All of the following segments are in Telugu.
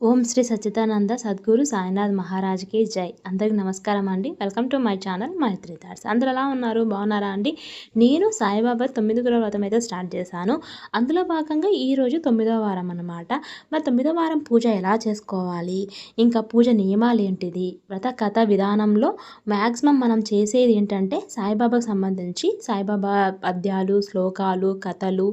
ఓం శ్రీ సచ్చిదానంద సద్గురు సాయినాథ్ మహారాజ్కి జై. అందరికి నమస్కారం అండి. Welcome to my channel Maitri thoughts. అందరు ఎలా ఉన్నారు? బాగున్నారా అండి? నేను సాయిబాబా తొమ్మిదిగుర వ్రతం అయితే స్టార్ట్ చేశాను. అందులో భాగంగా ఈరోజు తొమ్మిదో వారం అనమాట మరి తొమ్మిదో వారం పూజ ఎలా చేసుకోవాలి? ఇంకా పూజ నియమాలు ఏంటిది? వ్రత కథ విధానంలో మ్యాక్సిమం మనం చేసేది ఏంటంటే సాయిబాబాకు సంబంధించి సాయిబాబా పద్యాలు శ్లోకాలు కథలు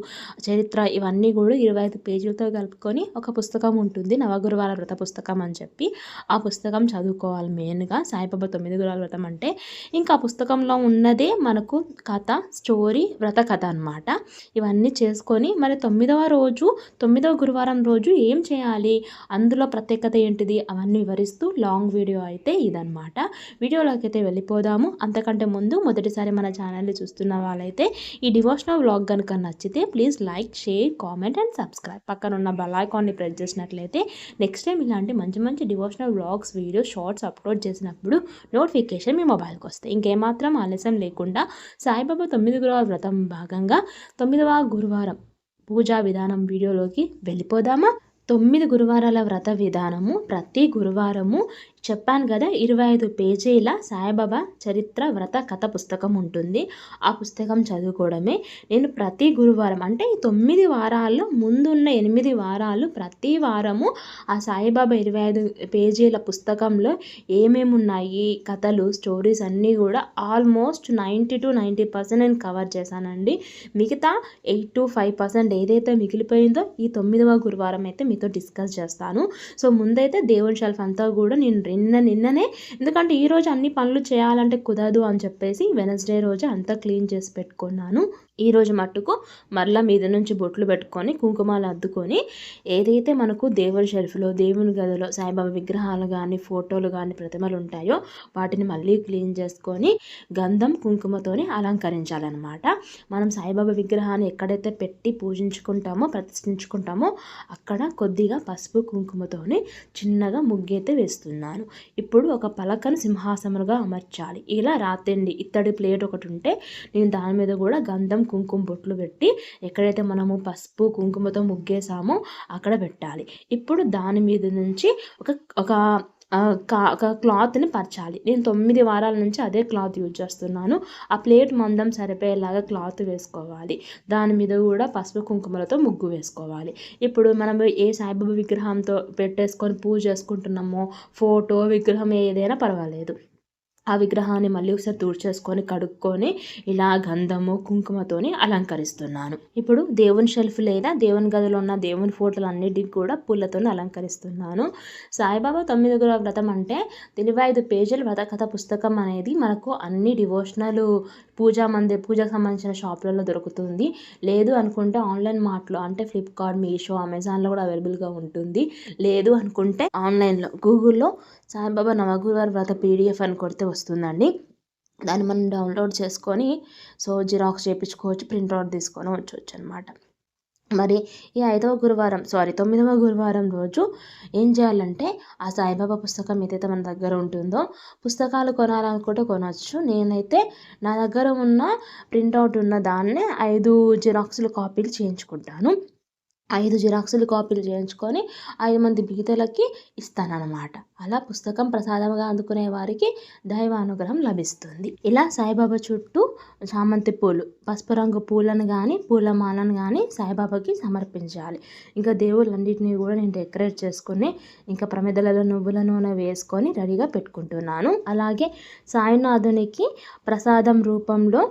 చరిత్ర ఇవన్నీ కూడా ఇరవై ఐదు పేజీలతో కలుపుకొని ఒక పుస్తకం ఉంటుంది నవగురు గురువాల వ్రత పుస్తకం అని చెప్పి ఆ పుస్తకం చదువుకోవాలి మెయిన్గా. సాయిబాబా తొమ్మిది గురువాల వ్రతం అంటే ఇంకా ఆ పుస్తకంలో ఉన్నదే మనకు కథ స్టోరీ వ్రత కథ అనమాట ఇవన్నీ చేసుకొని మరి తొమ్మిదవ రోజు తొమ్మిదవ గురువారం రోజు ఏం చేయాలి? అందులో ప్రత్యేకత ఏంటిది? అవన్నీ వివరిస్తూ లాంగ్ వీడియో అయితే ఇదనమాట వీడియోలోకి అయితే వెళ్ళిపోదాము. అంతకంటే ముందు మొదటిసారి మన ఛానల్ని చూస్తున్న వాళ్ళైతే ఈ డివోషనల్ వ్లాగ్ కనుక నచ్చితే please like share comment and subscribe. పక్కన ఉన్న బెల్ ఐకాన్ని ప్రెస్ చేసినట్లయితే నెక్స్ట్ టైం ఇలాంటి మంచి మంచి devotional blogs videos shorts upload చేసినప్పుడు నోటిఫికేషన్ మీ మొబైల్కి వస్తాయి. ఇంకేమాత్రం ఆలస్యం లేకుండా సాయిబాబా తొమ్మిది గురువార వ్రతం భాగంగా తొమ్మిదవ గురువారం పూజా విధానం వీడియోలోకి వెళ్ళిపోదామా? తొమ్మిది గురువారాల వ్రత విధానము ప్రతి గురువారము చెప్పాను కదా ఇరవై ఐదు పేజీల సాయిబాబా చరిత్ర వ్రత కథ పుస్తకం ఉంటుంది. ఆ పుస్తకం చదువుకోవడమే. నేను ప్రతి గురువారం అంటే ఈ తొమ్మిది వారాల్లో ముందున్న ఎనిమిది వారాలు ప్రతి వారము ఆ సాయిబాబా ఇరవై ఐదు పేజీల పుస్తకంలో ఏమేమి ఉన్నాయి కథలు స్టోరీస్ అన్నీ కూడా almost ninety two ninety percent నేను కవర్ చేశానండి. మిగతా ఎయిట్ టు ఫైవ్ పర్సెంట్ ఏదైతే మిగిలిపోయిందో ఈ తొమ్మిదవ గురువారం అయితే మీతో డిస్కస్ చేస్తాను. సో ముందైతే దేవుడి షెల్ఫ్ అంతా కూడా నేను నిన్న నిన్ననే ఎందుకంటే ఈరోజు అన్ని పనులు చేయాలంటే కుదరదు అని చెప్పేసి వెనస్డే రోజు అంతా క్లీన్ చేసి పెట్టుకున్నాను. ఈరోజు మట్టుకు మరలా మీద నుంచి బొట్లు పెట్టుకొని కుంకుమాలు అద్దుకొని ఏదైతే మనకు దేవుడి షెల్ఫ్లో దేవుని గదిలో సాయిబాబా విగ్రహాలు కానీ ఫోటోలు కానీ ప్రతిమలు ఉంటాయో వాటిని మళ్ళీ క్లీన్ చేసుకొని గంధం కుంకుమతోని అలంకరించాలన్నమాట. మనం సాయిబాబా విగ్రహాన్ని ఎక్కడైతే పెట్టి పూజించుకుంటామో ప్రతిష్ఠించుకుంటామో అక్కడ కొద్దిగా పసుపు కుంకుమతోనే చిన్నగా ముగ్గైతే వేస్తున్నాను. ఇప్పుడు ఒక పలకను సింహాసములుగా అమర్చాలి. ఇలా రాతండి ఇత్తడి ప్లేట్ ఒకటి ఉంటే నేను దాని మీద కూడా గంధం కుంకుమ బొట్లు పెట్టి ఎక్కడైతే మనము పసుపు కుంకుమతో ముగ్గేసామో అక్కడ పెట్టాలి. ఇప్పుడు దాని మీద నుంచి ఒక ఒక క్లాత్ని పరచాలి. నేను తొమ్మిది వారాల నుంచి అదే క్లాత్ యూజ్ చేస్తున్నాను. ఆ ప్లేట్ మందం సరిపోయేలాగా క్లాత్ వేసుకోవాలి. దాని మీద కూడా పసుపు కుంకుమలతో ముగ్గు వేసుకోవాలి. ఇప్పుడు మనం ఏ సాయిబాబా విగ్రహంతో పెట్టేసుకొని పూజ చేసుకుంటున్నామో ఫోటో విగ్రహం ఏదైనా పర్వాలేదు. ఆ విగ్రహాన్ని మళ్ళీ ఒకసారి తుడిచేసుకొని కడుక్కొని ఇలా గంధము కుంకుమతోని అలంకరిస్తున్నాను. ఇప్పుడు దేవుని షెల్ఫ్ లేదా దేవుని గదిలో ఉన్న దేవుని ఫోటోలు అన్నిటికి కూడా పూలతో అలంకరిస్తున్నాను. సాయిబాబా తొమ్మిది గురువ వ్రతం అంటే ఇరవై ఐదు పేజీల వ్రత కథ పుస్తకం అనేది మనకు అన్ని డివోషనల్ పూజా మంది పూజకు సంబంధించిన షాపులలో దొరుకుతుంది. లేదు అనుకుంటే ఆన్లైన్ మార్ట్లో అంటే ఫ్లిప్కార్ట్ మీషో అమెజాన్లో కూడా అవైలబుల్గా ఉంటుంది. లేదు అనుకుంటే ఆన్లైన్లో గూగుల్లో సాయిబాబా నవగురువారి వ్రత పీడిఎఫ్ అని కొడితే వస్తుందండి. దాన్ని మనం డౌన్లోడ్ చేసుకొని సో జిరాక్స్ చేయించుకోవచ్చు ప్రింట్అవుట్ తీసుకొని వచ్చవచ్చు అనమాట మరి ఈ ఐదవ గురువారం సారీ తొమ్మిదవ గురువారం రోజు ఏం చేయాలంటే ఆ సాయిబాబా పుస్తకం ఏదైతే మన దగ్గర ఉంటుందో పుస్తకాలు కొనాలనుకుంటే కొనవచ్చు నేనైతే నా దగ్గర ఉన్న ప్రింట్అవుట్ ఉన్న దాన్నే ఐదు జిరాక్స్లు కాపీలు చేయించుకుంటాను. ఐదు జిరాక్సులు కాపీలు చేయించుకొని ఐదు మంది బీదలకి ఇస్తానన్నమాట. అలా పుస్తకం ప్రసాదంగా అందుకునే వారికి దైవానుగ్రహం లభిస్తుంది. ఇలా సాయిబాబా చుట్టూ చామంతి పూలు పసుపు రంగు పూలను కానీ పూలమాలను కానీ సాయిబాబాకి సమర్పించాలి. ఇంకా దేవుళ్ళన్నింటినీ కూడా నేను డెకరేట్ చేసుకుని ఇంకా ప్రమిదలలో నువ్వుల నూనె వేసుకొని రెడీగా పెట్టుకుంటున్నాను. అలాగే సాయినాథునికి ప్రసాదం రూపంలో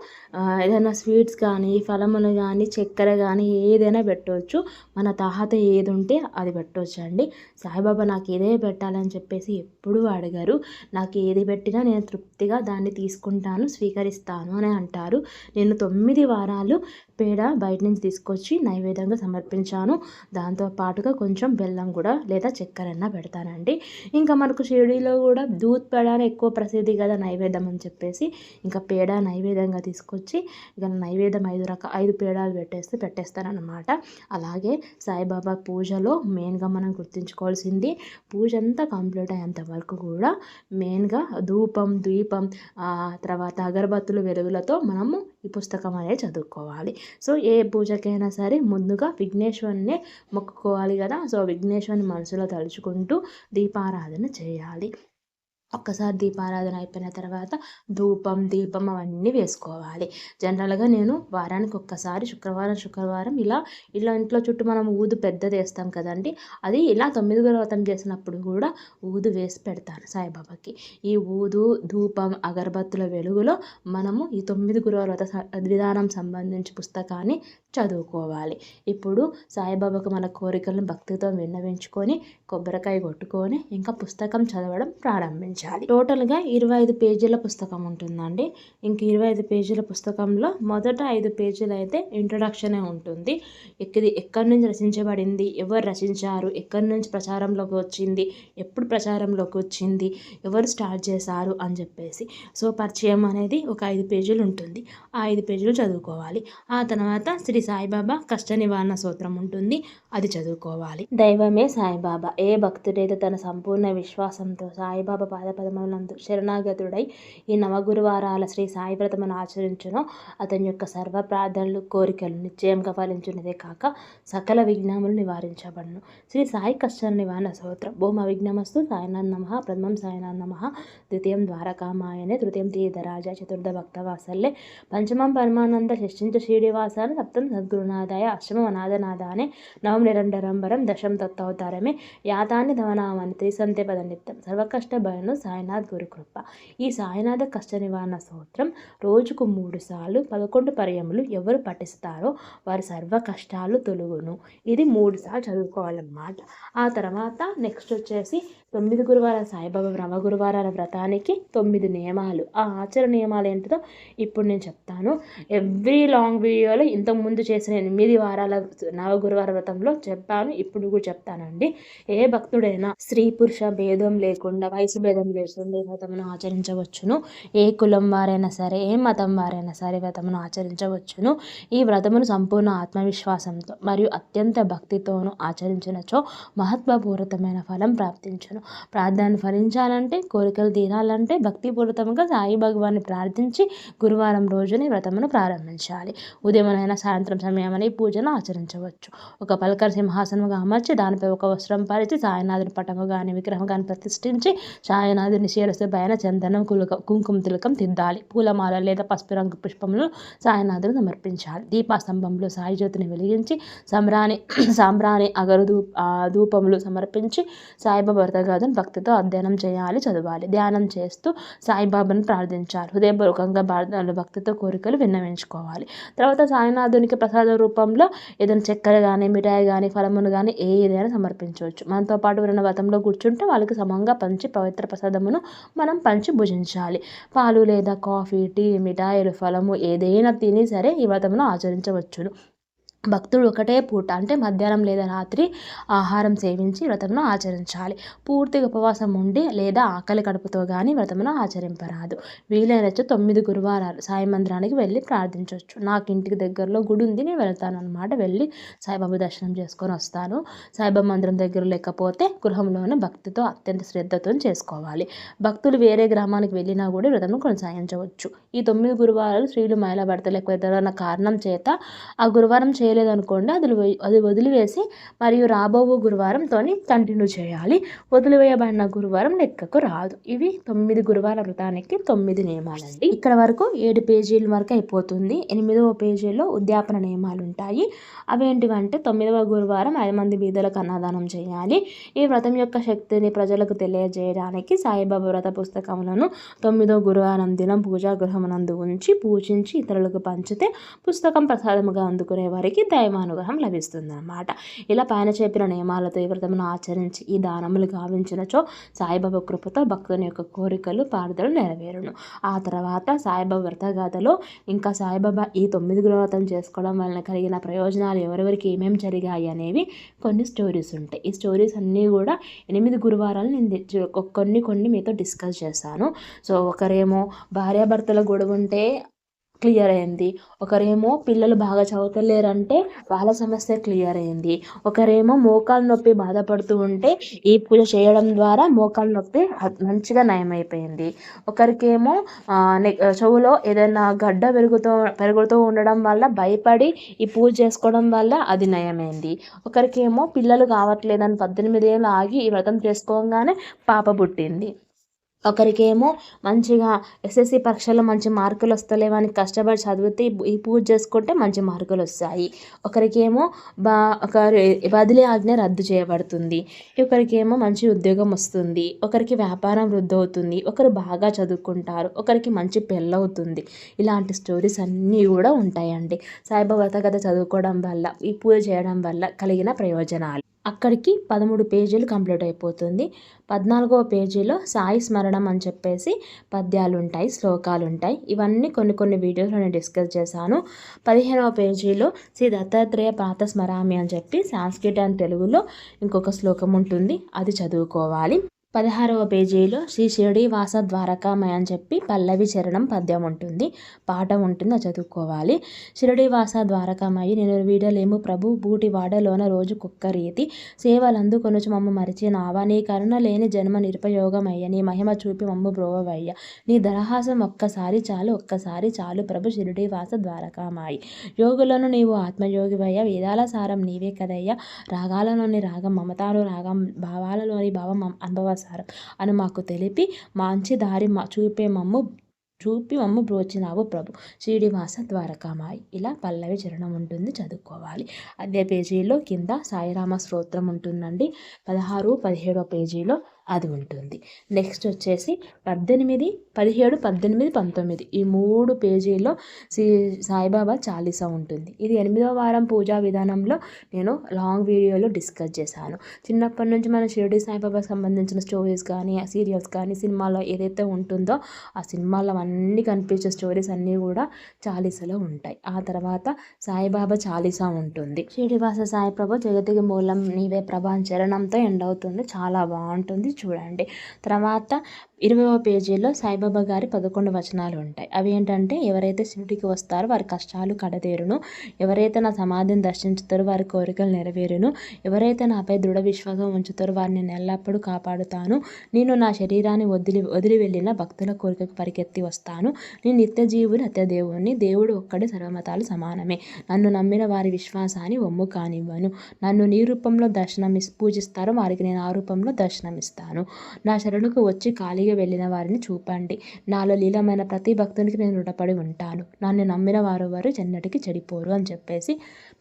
ఏదైనా స్వీట్స్ కానీ ఫలములు కానీ చక్కెర కానీ ఏదైనా పెట్టవచ్చు మన తాహత ఏది ఉంటే అది పెట్టవచ్చండి సాయిబాబా నాకు ఏదే పెట్టాలని చెప్పేసి ఎప్పుడూ అడగరు. నాకు ఏది పెట్టినా నేను తృప్తిగా దాన్ని తీసుకుంటాను స్వీకరిస్తాను అని అంటారు. నేను తొమ్మిది వారాలు పేడ బయట నుంచి తీసుకొచ్చి నైవేద్యంగా సమర్పించాను. దాంతో పాటుగా కొంచెం బెల్లం కూడా లేదా చక్కెరన్న పెడతానండి. ఇంకా మనకు షిరిడీలో కూడా దూత్ పేడ ఎక్కువ ప్రసిద్ధి కదా నైవేద్యం అని చెప్పేసి ఇంకా పేడ నైవేద్యంగా తీసుకొచ్చి ఇక నైవేద్యం ఐదు రక ఐదు పేడాలు పెట్టేస్తే పెట్టేస్తానన్నమాట. అలాగే సాయిబాబా పూజలో మెయిన్గా మనం గుర్తుంచుకోవాల్సింది పూజ అంతా కంప్లీట్ అయ్యేంత వరకు కూడా మెయిన్గా ధూపం ద్వీపం తర్వాత అగరబత్తులు వెలుగులతో మనము ఈ పుస్తకం అనేది చదువుకోవాలి. సో ఏ పూజకైనా సరే ముందుగా విఘ్నేశ్వరుని మొక్కుకోవాలి కదా. సో విఘ్నేశ్వరుని మనసులో తలుచుకుంటూ దీపారాధన చేయాలి. ఒక్కసారి దీపారాధన అయిపోయిన తర్వాత ధూపం దీపం అవన్నీ వేసుకోవాలి. జనరల్గా నేను వారానికి ఒక్కసారి శుక్రవారం శుక్రవారం ఇలా ఇలా ఇంట్లో చుట్టూ మనం ఊదు పెద్దది వేస్తాం కదండి. అది ఇలా తొమ్మిది వ్రతం చేసినప్పుడు కూడా ఊదు వేసి పెడతాను సాయిబాబాకి. ఈ ఊదు ధూపం అగరబత్తుల వెలుగులో మనము ఈ తొమ్మిది గురువార వ్రత విధానం సంబంధించి పుస్తకాన్ని చదువుకోవాలి. ఇప్పుడు సాయిబాబాకు మన కోరికలను భక్తితో విన్నవించుకొని కొబ్బరికాయ కొట్టుకొని ఇంకా పుస్తకం చదవడం ప్రారంభించాలి. టోటల్గా ఇరవై ఐదు పేజీల పుస్తకం ఉంటుందండి. ఇంక ఇరవై ఐదు పేజీల పుస్తకంలో మొదట ఐదు పేజీలు అయితే ఇంట్రొడక్షనే ఉంటుంది. ఎక్కడి ఎక్కడి నుంచి రచించబడింది ఎవరు రచించారు ఎక్కడి నుంచి ప్రచారంలోకి వచ్చింది ఎప్పుడు ప్రచారంలోకి వచ్చింది ఎవరు స్టార్ట్ చేశారు అని చెప్పేసి. సో పరిచయం అనేది ఒక ఐదు పేజీలు ఉంటుంది. ఆ ఐదు పేజీలు చదువుకోవాలి. ఆ తర్వాత శ్రీ సాయిబాబా? కష్ట నివారణ సూత్రం ఉంటుంది. అది చదువుకోవాలి. దైవమే సాయిబాబా. ఏ భక్తుడైతే తన సంపూర్ణ విశ్వాసంతో సాయిబాబా పాదపదములందు శరణాగతుడై ఈ నవగురువారాల శ్రీ సాయి వ్రతమును ఆచరించునో అతని యొక్క సర్వ ప్రార్థనలు కోరికలు నిశ్చయంగా ఫలించున్నదే కాక సకల విఘ్నములు నివారించబడును. శ్రీ సాయి కష్ట నివారణ సూత్రం. భూమ విఘ్నమస్తు సాయినాథ్ నమ. ప్రథమం సాయినాథ్ నమ. ద్వితీయం ద్వారకామాయనే తృతీయం తీర్థరాజ చతుర్థ భక్తవాసల్లే. పంచమం పరమానంద శిష్టించ శ్రీనివాసాన్ని సప్తం సద్గురునాథాయ అష్టమం అనాథనాథానే నవం నిరంతరంబరం దశం తత్వతారమే యాతాన్ని ధవనామాన్ని త్రిసంతే పద నిత్యం సర్వకష్ట భయను సాయినాథ్ గురుకృప. ఈ సాయినాథ కష్ట నివారణ స్తోత్రం రోజుకు మూడు సార్లు పదకొండు పర్యములు ఎవరు పఠిస్తారో వారి సర్వ కష్టాలు తొలుగును. ఇది మూడు సార్లు చదువుకోవాలన్నమాట. ఆ తర్వాత నెక్స్ట్ వచ్చేసి తొమ్మిది గురువారాల సాయిబాబా నవ గురువారాల వ్రతానికి తొమ్మిది నియమాలు. ఆ ఆచరణ నియమాలు ఏంటిదో ఇప్పుడు నేను చెప్తాను. ఎవ్రీ లాంగ్ వీడియోలో ఇంతకుముందు చేసిన ఎనిమిది వారాల నవ గురువార వ్రతంలో చెప్పాను ఇప్పుడు కూడా చెప్తానండి. ఏ భక్తుడైనా స్త్రీ పురుష భేదం లేకుండా వయసు భేదం లేకుండా వ్రతమును ఆచరించవచ్చును. ఏ కులం వారైనా సరే ఏ మతం వారైనా సరే వ్రతమును ఆచరించవచ్చును. ఈ వ్రతమును సంపూర్ణ ఆత్మవిశ్వాసంతో మరియు అత్యంత భక్తితోనూ ఆచరించినచో మహత్వపూరితమైన ఫలం ప్రాప్తించును. ప్రార్థన ఫలించాలంటే కోరికలు తీరాలంటే భక్తిపూరితంగా సాయి భగవాన్ని ప్రార్థించి గురువారం రోజుని వ్రతమును ప్రారంభించాలి. ఉదయమనైనా సాయంత్రం సమయమని పూజను ఆచరించవచ్చు. ఒక పలకర సింహాసనముగా అమర్చి దానిపై ఒక వస్త్రం పరిచి సాయినాథుని పటము కానీ విగ్రహం కానీ ప్రతిష్ఠించి సాయినాథుని శిరస్సు పైన చందనం కులుక కుంకుమ తిలకం తిద్దాలి. పూలమాల లేదా పసుపు రంగు పుష్పములు సాయినాథుని సమర్పించాలి. దీపాస్తంభంలో సాయి జ్యోతిని వెలిగించి సంబ్రాణి సాంబ్రాణి అగరు ధూపములు సమర్పించి సాయిబాబా వ్రతగాథను భక్తితో అధ్యయనం చేయాలి చదవాలి. ధ్యానం చేస్తూ సాయిబాబాను ప్రార్థించాలి. హృదయపూర్వకంగా భక్తితో కోరికలు విన్నవించుకోవాలి. తర్వాత సాయినాథునికి ప్రసాద రూపంలో ఏదైనా చక్కెర కానీ మిఠాయి కానీ ఫలమును కానీ ఏదైనా సమర్పించవచ్చు. మనతో పాటు ఉన్న వ్రతంలో కూర్చుంటే వాళ్ళకి సమంగా పంచి పవిత్ర ప్రసాదమును మనం పంచి భుజించాలి. పాలు లేదా కాఫీ టీ మిఠాయిలు ఫలము ఏదైనా తిని సరే ఈ వ్రతమును ఆచరించవచ్చును. భక్తుడు ఒకటే పూట అంటే మధ్యాహ్నం లేదా రాత్రి ఆహారం సేవించి వ్రతమును ఆచరించాలి. పూర్తిగా ఉపవాసం ఉండి లేదా ఆకలి కడుపుతో కానీ వ్రతమును ఆచరింపరాదు. వీలైనచ్చు తొమ్మిది గురువారాలు సాయి మందిరానికి వెళ్ళి ప్రార్థించవచ్చు నాకు ఇంటికి దగ్గరలో గుడి ఉంది నేను వెళ్తాను అనమాట వెళ్ళి సాయిబాబు దర్శనం చేసుకొని వస్తాను. సాయిబాబా మందిరం దగ్గర లేకపోతే గృహంలోనే భక్తితో అత్యంత శ్రద్ధతో చేసుకోవాలి. భక్తులు వేరే గ్రామానికి వెళ్ళినా కూడా వ్రతమును కొనసాగించవచ్చు. ఈ తొమ్మిది గురువారాలు స్త్రీలు మహిళ భర్తలకు కారణం చేత ఆ గురువారం చే చేయలేదనుకోండి అది అది వదిలివేసి మరియు రాబోవు గురువారంతో కంటిన్యూ చేయాలి. వదిలివేయబడిన గురువారం లెక్కకు రాదు. ఇవి తొమ్మిది గురువార వ్రతానికి తొమ్మిది నియమాలండి. ఇక్కడ వరకు ఏడు పేజీల వరకు అయిపోతుంది. ఎనిమిదవ పేజీలో ఉద్యాపన నియమాలు ఉంటాయి అవేంటివంటే తొమ్మిదవ గురువారం ఐదు మంది బీదలకు అన్నదానం చేయాలి. ఈ వ్రతం యొక్క శక్తిని ప్రజలకు తెలియజేయడానికి సాయిబాబా వ్రత పుస్తకములను తొమ్మిదో గురువారం దినం పూజా గృహమునందు ఉంచి పూజించి ఇతరులకు పంచితే పుస్తకం ప్రసాదముగా అందుకునే వారికి వారికి దైవానుగ్రహం లభిస్తుందన్నమాట. ఇలా పైన చెప్పిన నియమాలతో ఈ వ్రతమును ఆచరించి ఈ దానములు గావించినచో సాయిబాబా కృపతో భక్తుని యొక్క కోరికలు పార్థలు నెరవేరును. ఆ తర్వాత సాయిబాబా వ్రతగాథలో ఇంకా సాయిబాబా ఈ తొమ్మిది వ్రతం చేసుకోవడం వలన కలిగిన ప్రయోజనాలు ఎవరెవరికి ఏమేమి జరిగాయి అనేవి కొన్ని స్టోరీస్ ఉంటాయి. ఈ స్టోరీస్ అన్నీ కూడా ఎనిమిది గురువారాలు నేను కొన్ని కొన్ని మీతో డిస్కస్ చేశాను. సో ఒకరేమో భార్యాభర్తల గొడవ ఉంటే క్లియర్ అయింది. ఒకరేమో పిల్లలు బాగా చదువుతలేరంటే వాళ్ళ సమస్య క్లియర్ అయింది. ఒకరేమో మోకాలు నొప్పి బాధపడుతూ ఉంటే ఈ పూజ చేయడం ద్వారా మోకాలు నొప్పి మంచిగా నయమైపోయింది. ఒకరికేమో చెవులో ఏదైనా గడ్డ పెరుగుతూ పెరుగుతూ ఉండడం వల్ల భయపడి ఈ పూజ చేసుకోవడం వల్ల అది నయమైంది. ఒకరికేమో పిల్లలు కావట్లేదని పద్దెనిమిది ఏళ్ళు ఆగి ఈ వ్రతం చేసుకోగానే పాప పుట్టింది. ఒకరికేమో మంచిగా ఎస్ఎస్సి పరీక్షలో మంచి మార్కులు వస్తలేవని కష్టపడి చదివితే ఈ పూజ చేసుకుంటే మంచి మార్కులు వస్తాయి. ఒకరికేమో బా ఒకరి బదిలీ ఆజ్ఞ రద్దు చేయబడుతుంది. ఒకరికేమో మంచి ఉద్యోగం వస్తుంది. ఒకరికి వ్యాపారం వృద్ధి అవుతుంది ఒకరు బాగా చదువుకుంటారు. ఒకరికి మంచి పెళ్ళవుతుంది. ఇలాంటి స్టోరీస్ అన్నీ కూడా ఉంటాయండి. సాయిబాబా కథ చదువుకోవడం వల్ల ఈ పూజ చేయడం వల్ల కలిగిన ప్రయోజనాలు. అక్కడికి పదమూడు పేజీలు కంప్లీట్ అయిపోతుంది. పద్నాలుగవ పేజీలో సాయి స్మరణం అని చెప్పేసి పద్యాలు ఉంటాయి శ్లోకాలు ఉంటాయి ఇవన్నీ కొన్ని కొన్ని వీడియోస్లో నేను డిస్కస్ చేశాను. పదిహేనవ పేజీలో శ్రీ దత్తాత్రేయ పాత స్మరామి అని చెప్పి సాంస్క్రిట్ అండ్ తెలుగులో ఇంకొక శ్లోకం ఉంటుంది అది చదువుకోవాలి. పదహారవ పేజీలో శ్రీ షిరిడి వాస ద్వారకామయ అని చెప్పి పల్లవి చరణం పద్యం ఉంటుంది. పాట ఉంటుంది చదువుకోవాలి. షిరిడి వాస ద్వారకామయ్యి నేను వీడలేము ప్రభు బూటి వాడలోన రోజు కుక్క రీతి. సేవలందు కొనుచు మమ్మ మరిచినావా నీ కరుణ లేని జన్మ నిరుపయోగమయ్య. నీ మహిమ చూపి మమ్మ బ్రోవయ్య నీ దరహాసం ఒక్కసారి చాలు ఒక్కసారి చాలు ప్రభు షిరిడి వాస ద్వారకామాయి యోగులను నీవు ఆత్మయోగివయ్య. వేదాల సారం నీవే కదయ్యా. రాగాలలోని రాగం మమతాలు రాగం భావాలలోని భావం అనుభవ సార్ అని మాకు తెలిపి మంచి దారి మా చూపే మమ్ము చూపి మమ్ము బ్రోచినావు ప్రభు. శ్రీనివాస ద్వారకామాయి. ఇలా పల్లవి చరణం ఉంటుంది చదువుకోవాలి. అదే పేజీలో కింద సాయిరామ స్తోత్రం ఉంటుందండి. పదహారు పదిహేడో పేజీలో అది ఉంటుంది. నెక్స్ట్ వచ్చేసి పద్దెనిమిది పదిహేడు పద్దెనిమిది పంతొమ్మిది. ఈ మూడు పేజీల్లో శ్రీ సాయిబాబా చాలీసా ఉంటుంది. ఇది ఎనిమిదవ వారం పూజా విధానంలో నేను లాంగ్ వీడియోలో డిస్కస్ చేశాను. చిన్నప్పటి నుంచి మన షిరిడి సాయిబాబా సంబంధించిన స్టోరీస్ కానీ సీరియల్స్ కానీ సినిమాలో ఏదైతే ఉంటుందో ఆ సినిమాలో అన్నీ కనిపించే స్టోరీస్ అన్నీ కూడా చాలీసాలో ఉంటాయి. ఆ తర్వాత సాయిబాబా చాలీసా ఉంటుంది. శ్రీనివాస సాయిబాబా జగతికి మూలం నీవే ప్రభా చరణంతో ఎండ్ అవుతుంది. చాలా బాగుంటుంది. చూడండి. తర్వాత ఇరవైవ పేజీలో సాయిబాబా గారి పదకొండు వచనాలు ఉంటాయి. అవి ఏంటంటే ఎవరైతే శివుడికి వస్తారో వారి కష్టాలు కడతీరును. ఎవరైతే నా సమాధిని దర్శించుతారో వారి కోరికలు నెరవేరును. ఎవరైతే నాపై దృఢ విశ్వాసం ఉంచుతారో వారిని ఎల్లప్పుడూ కాపాడుతాను. నేను నా శరీరాన్ని వదిలి వదిలి వెళ్ళిన భక్తుల కోరికకు పరిగెత్తి వస్తాను. నేను నిత్య జీవుని నిత్య దేవుడు ఒక్కడే సర్వమతాలు సమానమే. నన్ను నమ్మిన వారి విశ్వాసాన్ని ఒమ్ము కానివ్వను. నన్ను నీ రూపంలో దర్శనం పూజిస్తారో వారికి నేను ఆ రూపంలో దర్శనమిస్తాను. నా శరణుకు వచ్చి ఖాళీ తిరిగి వెళ్ళిన వారిని చూపండి. నాలో లీలమైన ప్రతి భక్తునికి నేను రుణపడి ఉంటాను. నన్ను నమ్మిన వారు వారు చెన్నటికి చెడిపోరు అని చెప్పేసి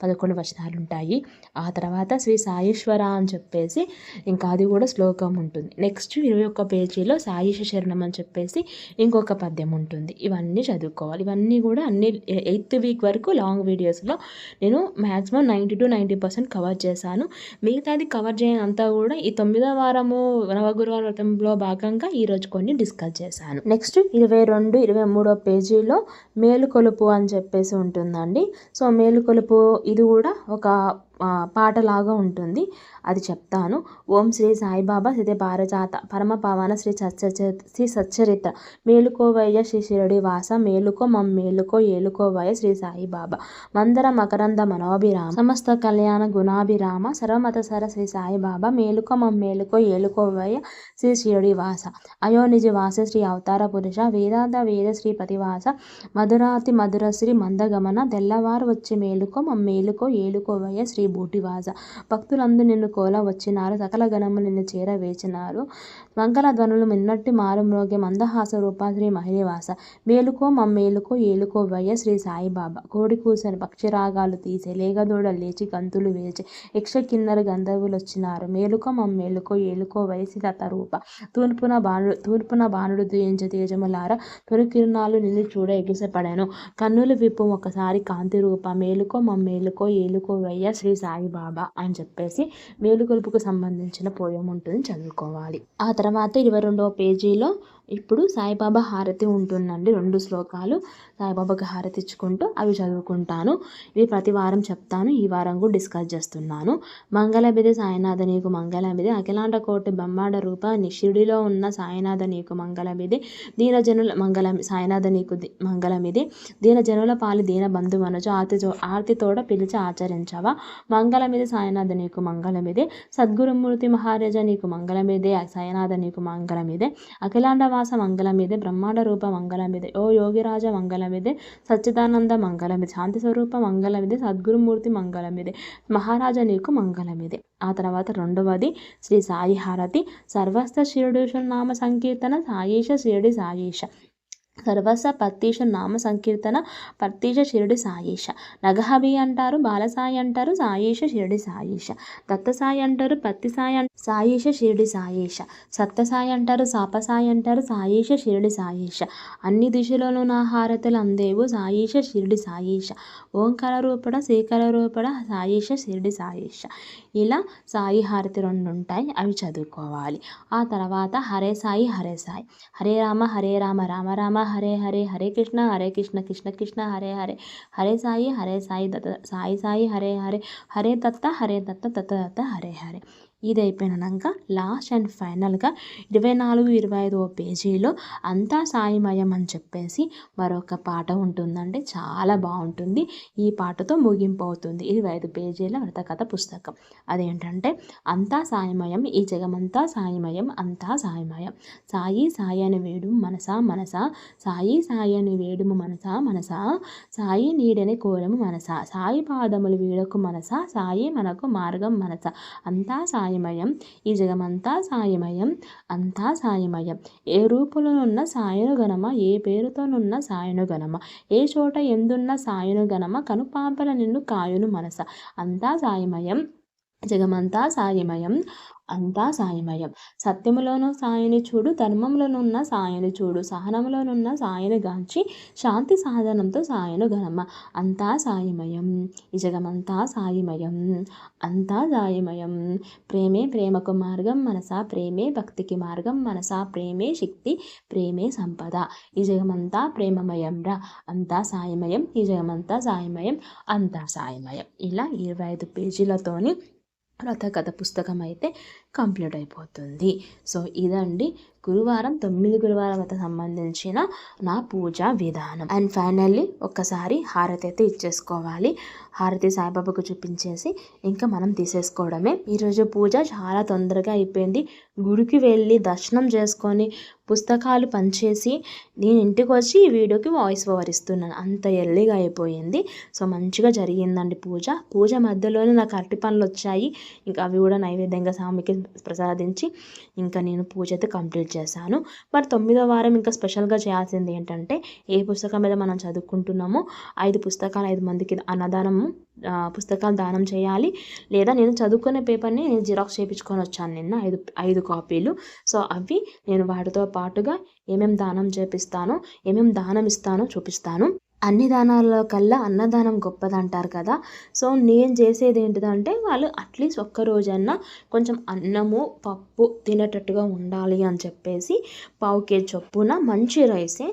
పదకొండు వచనాలు ఉంటాయి ఆ తర్వాత శ్రీ సాయేశ్వర అని చెప్పేసి ఇంకా అది కూడా శ్లోకం ఉంటుంది. నెక్స్ట్ ఇరవై ఒక్క పేజీలో సాయిష శరణం అని చెప్పేసి ఇంకొక పద్యం ఉంటుంది. ఇవన్నీ చదువుకోవాలి. ఇవన్నీ కూడా అన్ని ఎయిత్ వీక్ వరకు లాంగ్ వీడియోస్లో నేను maximum ninety two ninety percent cover చేశాను. మిగతాది కవర్ చేయనంతా కూడా ఈ తొమ్మిదో వారము నవగురువార వ్రతంలో భాగంగా ఈరోజు కొన్ని డిస్కస్ చేశాను. నెక్స్ట్ ఇరవై రెండు ఇరవై మూడో పేజీలో మేలుకొలుపు అని చెప్పేసి ఉంటుందండి. సో మేలుకొలుపు ఇది కూడా ఒక పాటలాగా ఉంటుంది. అది చెప్తాను. ఓం శ్రీ సాయిబాబా శ్రీ పారజాత పరమ పవన శ్రీ సచ్చ శ్రీ సచ్చరిత్ర మేలుకోవయ్య శ్రీ షిరడి వాస మేలుకో మమ్ మేలుకో ఏలుకోవయ్య శ్రీ సాయిబాబా. మందర మకరంద మనోభిరామ సమస్త కళ్యాణ గుణాభిరామ సర్వమత సర శ్రీ సాయిబాబా మేలుకో మమ్ మేలుకో ఏలుకోవయ్య శ్రీ షిరడి వాస. అయోనిజి వాస శ్రీ అవతార పురుష వేదాంత వేద శ్రీ పతివాస మధురాతి మధుర శ్రీ మందగమన తెల్లవారు వచ్చి మేలుకో మమ్ మేలుకో ఏలుకోవయ్య శ్రీ బూటివాస భక్తులందు నిన్ను కోల వచ్చినారు సకల గణములు నిన్ను చేర వేచినారు. మంగళ ధ్వనులు మిన్నట్టి మారుమ్రోగ్య మందహాస రూప శ్రీ మహిళవాస. మేలుకో మమ్మేలుకో ఏలుకో వయ్య శ్రీ సాయిబాబా. కోడి కూసని పక్షిరాగాలు తీసే లేగదోడ లేచి గంతులు వేచి యక్ష కిన్నర గంధర్వులు వచ్చినారు మేలుకో మమ్మేలుకో ఏలుకో వయసి లత రూప. తూర్పున బాణుడు తూర్పున బాణుడు దుయించ తేజములార. తొలికిరణాలు నిన్ను చూడ ఎగిసపడాను. కన్నులు విప్పు ఒకసారి కాంతి రూప. మేలుకో మమ్మేలుకో ఏలుకో వయ్య శ్రీ సాయిబాబా అని చెప్పేసి మేలుకొలుపుకు సంబంధించిన పోయం ఉంటుంది చదువుకోవాలి. ఆ తర్వాత ఇరవై రెండవ పేజీలో ఇప్పుడు సాయిబాబా హారతి ఉంటుందండి. రెండు శ్లోకాలు. సాయిబాబాకి హారతి ఇచ్చుకుంటూ అవి చదువుకుంటాను. ఇవి ప్రతి వారం చెప్తాను. ఈ వారం కూడా డిస్కస్ చేస్తున్నాను. మంగళబిది సాయినాథ నీకు మంగళబిది అఖిలాండ కోటి బ్రహ్మాండ రూప నిషిడిలో ఉన్న సాయినాథ నీకు మంగళమిది దీనజనుల మంగళం సాయినాథ నీకు ది- మంగళమిది దీనజనుల పాలి దీన బంధు మనచు ఆర్తి తోడ పిలిచి ఆచరించవా. మంగళమిది సాయినాథ నీకు మంగళమిది సద్గురుమూర్తి మహారాజ నీకు మంగళమిదే సాయినాథ నీకు మంగళమిదే అఖిలాండవాస మంగళమిదే బ్రహ్మాండ రూప మంగళమిదే ఓ యోగిరాజ మంగళమిదే సచ్చిదానంద మంగళమిది శాంతి స్వరూప మంగళమిదే సద్గురుమూర్తి మంగళమిదే మహారాజా నీకు మంగళమిదే ఆ తర్వాత రెండవది శ్రీ సాయి హారతి సర్వస్థ శిరుడూష నామ సంకీర్తన సాయేష శిరుడి సాయేష సర్వస పత్తీష నామ సంకీర్తన పత్తీష షిరిడి సాయేష. నగహబి అంటారు బాలసాయి అంటారు సాయేష షిరిడి సాయేష. దత్తసాయి అంటారు పత్తి సాయి అంట సాయేష షిరిడి సాయేష. సత్తసాయి అంటారు సాపసాయి అంటారు సాయేష షిరిడి సాయేష. అన్ని దిశలోనూ నా హారతులు అందేవు సాయేష షిరిడి సాయేష. ఓంకార రూపడ శ్రీకర రూపడ సాయేష షిరిడి సాయేష. ఇలా సాయి హారతి రెండు ఉంటాయి అవి చదువుకోవాలి. ఆ తర్వాత హరే సాయి హరే సాయి. హరే రామ హరే రామ రామ రామ హరే హరే హరే కృష్ణ హరే కృష్ణ కృష్ణ కృష్ణ హరే హరే హరే సాయి హరే సాయి దత్త సాయి సాయి హరే హరే హరే దత్త హరే దత్త దత్త దత్త హరే హరే ఇది అయిపోయినాక లాస్ట్ అండ్ ఫైనల్గా ఇరవై నాలుగు ఇరవై ఐదో పేజీలో అంతా సాయిమయం అని చెప్పేసి మరొక పాట ఉంటుందండి. చాలా బాగుంటుంది. ఈ పాటతో ముగింపు అవుతుంది. ఇరవై ఐదు పేజీల వ్రతకథ పుస్తకం. అదేంటంటే అంతా సాయిమయం ఈ జగమంతా సాయిమయం అంతా సాయిమయం. సాయి సాయి అని వేడు మనసా మనసా సాయి సాయి అని వేడుము మనసా మనసా సాయి నీడని కోరము మనసా సాయి పాదములు వీడకు మనసా సాయి మనకు మార్గం మనస అంతా సాయి సాయిమయం. ఈ జగమంతా సాయిమయం. అంతా సాయిమయం. ఏ రూపులోనున్న సాయను గణమ ఏ పేరుతోనున్న సాయను గణమ ఏ చోట ఎందున్న సాయను గణమ కనుపాపల నిన్ను కాయును మనస. అంతా సాయిమయం. జగమంతా సాయిమయం. అంతా సాయిమయం. సత్యములోను సాయని చూడు ధర్మంలోనున్న సాయని చూడు సహనంలోనున్న సాయని గాంచి శాంతి సాధనంతో సాయను గణమ అంతా సాయిమయం. ఈ జగమంతా సాయిమయం. అంతా సాయిమయం. ప్రేమే ప్రేమకు మార్గం మనసా ప్రేమే భక్తికి మార్గం మనసా ప్రేమే శక్తి ప్రేమే సంపద. ఈ జగమంతా ప్రేమమయం రా అంతా సాయిమయం. ఈ జగమంతా సాయిమయం. అంతా సాయిమయం. ఇలా ఇరవై ఐదు పేజీలతోని వ్రతకథ పుస్తకం అయితే కంప్లీట్ అయిపోతుంది. సో ఇదండి గురువారం తొమ్మిది గురువారంతో సంబంధించిన నా పూజా విధానం. అండ్ ఫైనల్లీ ఒక్కసారి హారతి అయితే ఇచ్చేసుకోవాలి. హారతి సాయిబాబాకు చూపించేసి ఇంకా మనం తీసేసుకోవడమే. ఈరోజు పూజ చాలా తొందరగా అయిపోయింది. గుడికి వెళ్ళి దర్శనం చేసుకొని పుస్తకాలు పనిచేసి నేను ఇంటికి వచ్చి ఈ వీడియోకి వాయిస్ ఓవర్ ఇస్తున్నాను. అంత ఎర్లీగా అయిపోయింది. సో మంచిగా జరిగిందండి పూజ. పూజ మధ్యలోనే నాకు అరటి పనులు వచ్చాయి. ఇంకా అవి కూడా నైవేద్యంగా స్వామికి ప్రసాదించి ఇంకా నేను పూజ అయితే కంప్లీట్ చేశాను. మరి తొమ్మిదో వారం ఇంకా స్పెషల్గా చేయాల్సింది ఏంటంటే ఏ పుస్తకం మీద మనం చదువుకుంటున్నామో ఐదు పుస్తకాలు ఐదు మందికి అన్నదానము పుస్తకాలు దానం చేయాలి. లేదా నేను చదువుకునే పేపర్ని నేను జిరాక్స్ చేయించుకొని వచ్చాను నిన్న ఐదు ఐదు కాపీలు. సో అవి నేను వాటితో పాటుగా ఏమేమి దానం చేపిస్తానో ఏమేమి దానం ఇస్తానో చూపిస్తాను. అన్ని దానాల్లో కల్లా అన్నదానం గొప్పదంటారు కదా. సో నేను చేసేది ఏంటిదంటే వాళ్ళు అట్లీస్ట్ ఒక్క రోజన్నా కొంచెం అన్నము పప్పు తినేటట్టుగా ఉండాలి అని చెప్పేసి పావు కేజీ చొప్పున మంచి రైసే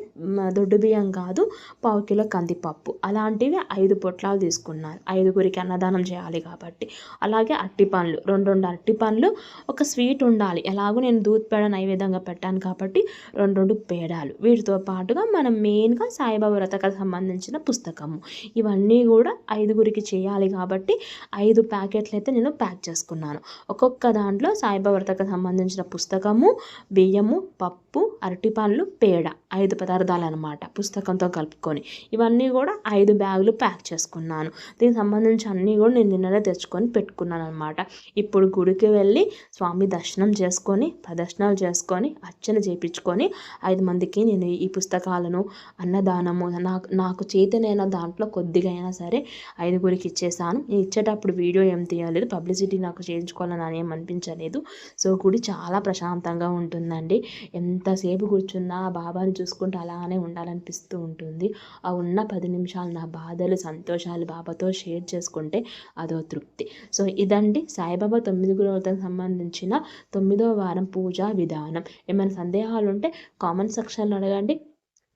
దొడ్డు బియ్యం కాదు పావు కిలో కందిపప్పు. అలాంటివి ఐదు పొట్లాలు తీసుకున్నారు. ఐదుగురికి అన్నదానం చేయాలి కాబట్టి. అలాగే అట్టి పండ్లు రెండు రెండు అట్టి పండ్లు ఒక స్వీట్ ఉండాలి. ఎలాగో నేను దూత్ పేడ నైవేద్యంగా పెట్టాను కాబట్టి రెండు రెండు పేడాలు. వీటితో పాటుగా మనం మెయిన్గా సాయిబాబా వ్రతకథ సంబంధించిన పుస్తకము. ఇవన్నీ కూడా ఐదుగురికి చేయాలి కాబట్టి ఐదు ప్యాకెట్లు అయితే నేను ప్యాక్ చేసుకున్నాను. ఒక్కొక్క దాంట్లో సాయిబాబా వ్రతకు సంబంధించిన పుస్తకము బియ్యము పప్పు అరటిపండ్లు పేడ ఐదు పదార్థాలు అనమాట పుస్తకంతో కలుపుకొని. ఇవన్నీ కూడా ఐదు బ్యాగులు ప్యాక్ చేసుకున్నాను. దీనికి సంబంధించి అన్నీ కూడా నేను నిన్ననే తెచ్చుకొని పెట్టుకున్నాను అనమాట ఇప్పుడు గుడికి వెళ్ళి స్వామి దర్శనం చేసుకొని ప్రదర్శనలు చేసుకొని అర్చన చేయించుకొని ఐదు మందికి నేను ఈ పుస్తకాలను అన్నదానము నాకు నాకు చేతనైన దాంట్లో కొద్దిగా అయినా సరే ఐదుగురికి ఇచ్చేసాను. నేను ఇచ్చేటప్పుడు వీడియో ఏం తీయలేదు. పబ్లిసిటీ నాకు చేయించుకోవాలని అని ఏం అనిపించలేదు. సో గుడి చాలా ప్రశాంతంగా ఉంటుందండి. ఎంత ఎంతసేపు కూర్చున్నా ఆ బాబాని చూసుకుంటూ అలానే ఉండాలనిపిస్తూ ఉంటుంది. ఆ ఉన్న పది నిమిషాలు నా బాధలు సంతోషాలు బాబాతో షేర్ చేసుకుంటే అదో తృప్తి. సో ఇదండి సాయిబాబా తొమ్మిది గురువులకు సంబంధించిన తొమ్మిదో వారం పూజా విధానం. ఏమైనా సందేహాలు ఉంటే కామెంట్ సెక్షన్లో అడగండి.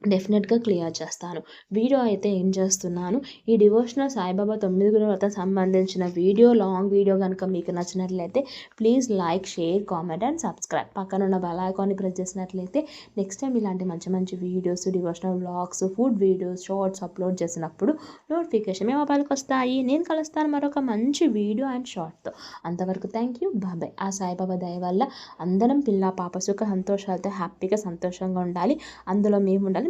డెఫినెట్గా క్లియర్ చేస్తాను. వీడియో అయితే ఏం చేస్తున్నాను ఈ డివోషనల్ సాయిబాబా తొమ్మిది గురువుల వ్రతం సంబంధించిన వీడియో లాంగ్ వీడియో కనుక మీకు నచ్చినట్లయితే please like share comment and subscribe. పక్కన ఉన్న బెల్ ఐకాన్ని ప్రెస్ చేసినట్లయితే నెక్స్ట్ టైం ఇలాంటి మంచి మంచి videos devotional blogs food videos shorts upload చేసినప్పుడు నోటిఫికేషన్ మీ మొబైల్కి వస్తాయి. నేను కలుస్తాను మరొక మంచి వీడియో అండ్ షార్ట్తో. అంతవరకు థ్యాంక్ యూ. బాబాయ్ ఆ సాయిబాబా దయ వల్ల అందరం పిల్ల పాప సుఖ సంతోషాలతో హ్యాపీగా సంతోషంగా ఉండాలి. అందులో మేము ఉండాలి